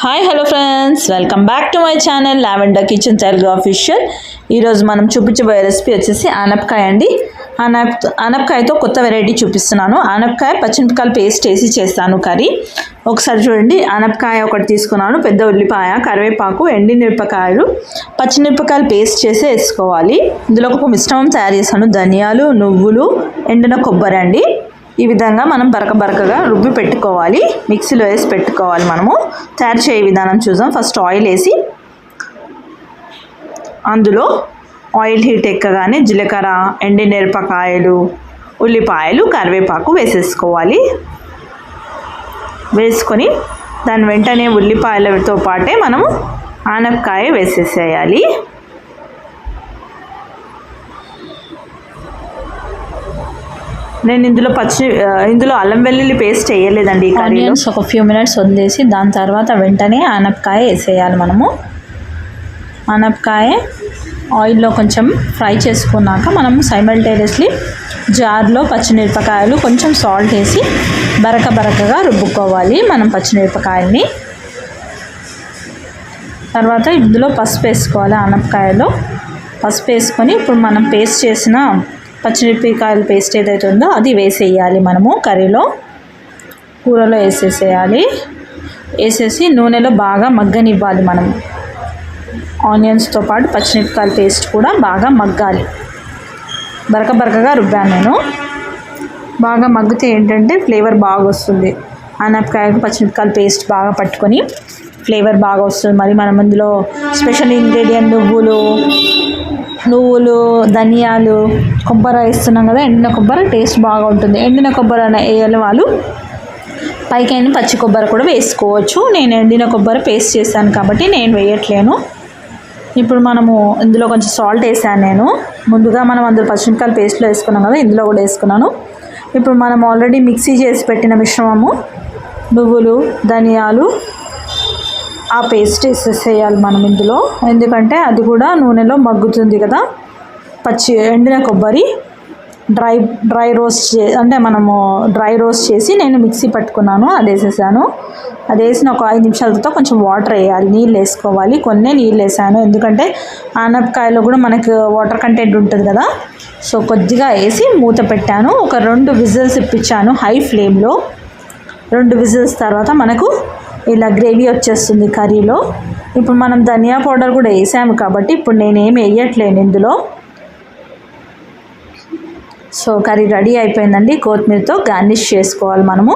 Hi hello friends welcome back to my channel lavender kitchen Telugu official ఈరోజు మనం చూపించబోయే recipe వచ్చేసి ఆనపకాయ అండి. ఆనప్ ఆనపకాయతో కొత్త వెరైటీ చూపిస్తున్నాను. ఆనపకాయ పచ్చిమిరపకాయలు పేస్ట్ వేసి చేస్తాను కర్రీ. ఒకసారి చూడండి. ఆనపకాయ ఒకటి తీసుకున్నాను. పెద్ద ఉల్లిపాయ కరివేపాకు ఎండిమిరపకాయలు పచ్చిమిరపకాయలు పేస్ట్ చేసి వేసుకోవాలి. ఇందులో ఒక మిశ్రమం తయారు చేశాను. ధనియాలు నువ్వులు ఎండిన కొబ్బరి అండి. ఈ విధంగా మనం బరక బరకగా రుబ్బి పెట్టుకోవాలి. మిక్సీలో వేసి పెట్టుకోవాలి మనము. తయారు చేయ విధానం చూద్దాం. ఫస్ట్ ఆయిల్ వేసి అందులో ఆయిల్ హీట్ ఎక్కగానే జీలకర్ర ఎండిమిరపకాయలు ఉల్లిపాయలు కరివేపాకు వేసేసుకోవాలి. వేసుకొని దాని వెంటనే ఉల్లిపాయలతో పాటే మనము ఆనపకాయ వేసేసేయాలి. నేను ఇందులో పచ్చి ఇందులో అల్లం వెల్లుల్లి పేస్ట్ వేయలేదండి ఆనియన్స్ ఒక ఫ్యూ మినిట్స్ వదిలేసి దాని తర్వాత వెంటనే ఆనపకాయ వేసేయాలి మనము. ఆనపకాయ ఆయిల్లో కొంచెం ఫ్రై చేసుకున్నాక మనము సైమల్టేనియస్లీ జార్లో పచ్చిమిరపకాయలు కొంచెం సాల్ట్ వేసి బరక బరకగా రుబ్బుకోవాలి మనం పచ్చిమిరపకాయల్ని. తర్వాత ఇందులో పసుపు వేసుకోవాలి ఆనపకాయలో. పసుపు వేసుకొని ఇప్పుడు మనం పేస్ట్ చేసిన పచ్చిమిరపకాయల పేస్ట్ ఏదైతే ఉందో అది వేసేయాలి మనము కర్రీలో. కూరలో వేసేసేయాలి. వేసేసి నూనెలో బాగా మగ్గనివ్వాలి మనం. ఆనియన్స్తో పాటు పచ్చిమిరపకాయల పేస్ట్ కూడా బాగా మగ్గాలి. బరక బరకగా రుబ్బాను నేను. బాగా మగ్గితే ఏంటంటే ఫ్లేవర్ బాగా వస్తుంది ఆనపకాయకు పచ్చిమిరపకాయల పేస్ట్ బాగా పట్టుకొని ఫ్లేవర్ బాగా వస్తుంది మరి మనం అందులో స్పెషల్ ఇంగ్రీడియంట్ నువ్వులు నువ్వులు ధనియాలు కొబ్బరి వేస్తున్నాం కదా ఎండిన కొబ్బరి టేస్ట్ బాగా ఉంటుంది ఎండిన కొబ్బరి అనే వేయాలి వాళ్ళు పైకైనా పచ్చి కొబ్బరి కూడా వేసుకోవచ్చు. నేను ఎండిన కొబ్బరి పేస్ట్ చేశాను కాబట్టి నేను వేయట్లేను. ఇప్పుడు మనము ఇందులో కొంచెం సాల్ట్ వేసాను నేను. ముందుగా మనం అందులో పచ్చిమిరపకాయలు పేస్ట్లో వేసుకున్నాం కదా ఇందులో కూడా వేసుకున్నాను. ఇప్పుడు మనం ఆల్రెడీ మిక్సీ చేసి పెట్టిన మిశ్రమము నువ్వులు ధనియాలు ఆ పేస్ట్ వేసేసేయాలి మనం ఇందులో. ఎందుకంటే అది కూడా నూనెలో మగ్గుతుంది కదా. పచ్చి ఎండిన కొబ్బరి డ్రై డ్రై రోస్ట్ చే అంటే మనము డ్రై రోస్ట్ చేసి నేను మిక్సీ పట్టుకున్నాను అది వేసేసాను. అది వేసిన ఒక ఐదు నిమిషాల తర్వాత కొంచెం వాటర్ వేయాలి నీళ్ళు వేసుకోవాలి. కొన్ని నీళ్ళు వేసాను. ఎందుకంటే ఆనపకాయలో కూడా మనకు వాటర్ కంటెంట్ ఉంటుంది కదా. సో కొద్దిగా వేసి మూత పెట్టాను. ఒక రెండు విజిల్స్ ఇప్పించాను హై ఫ్లేమ్లో. రెండు విజిల్స్ తర్వాత మనకు ఇలా గ్రేవీ వచ్చేస్తుంది కర్రీలో. ఇప్పుడు మనం ధనియా పౌడర్ కూడా వేసాము కాబట్టి ఇప్పుడు నేనేం వేయట్లేను ఇందులో. సో కర్రీ రెడీ అయిపోయిందండి. కొత్తిమీరతో గార్నిష్ చేసుకోవాలి మనము.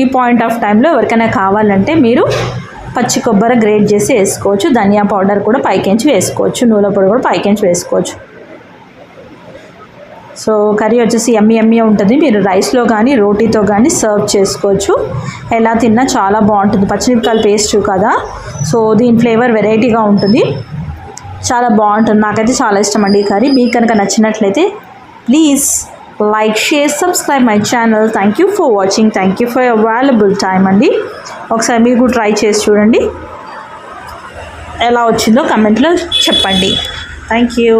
ఈ పాయింట్ ఆఫ్ టైంలో ఎవరికైనా కావాలంటే మీరు పచ్చి కొబ్బరి గ్రేట్ చేసి వేసుకోవచ్చు. ధనియా పౌడర్ కూడా పైకించి వేసుకోవచ్చు. నూనె పొడి కూడా పైకించి వేసుకోవచ్చు. సో కర్రీ వచ్చేసి ఎమ్మి ఎమ్మి ఉంటుంది. మీరు రైస్లో కానీ రోటీతో కానీ సర్వ్ చేసుకోవచ్చు. ఎలా తిన్నా చాలా బాగుంటుంది. పచ్చిమిరపకాయల పేస్ట్ కదా. సో దీని ఫ్లేవర్ వెరైటీగా ఉంటుంది. చాలా బాగుంటుంది. నాకైతే చాలా ఇష్టం అండి ఈ కర్రీ. మీకు కనుక నచ్చినట్లయితే please like share subscribe my channel. Thank you for watching. Thank you for available time అండి. ఒకసారి మీరు ట్రై చేసి చూడండి. ఎలా వచ్చిందో కమెంట్లో చెప్పండి. Thank you.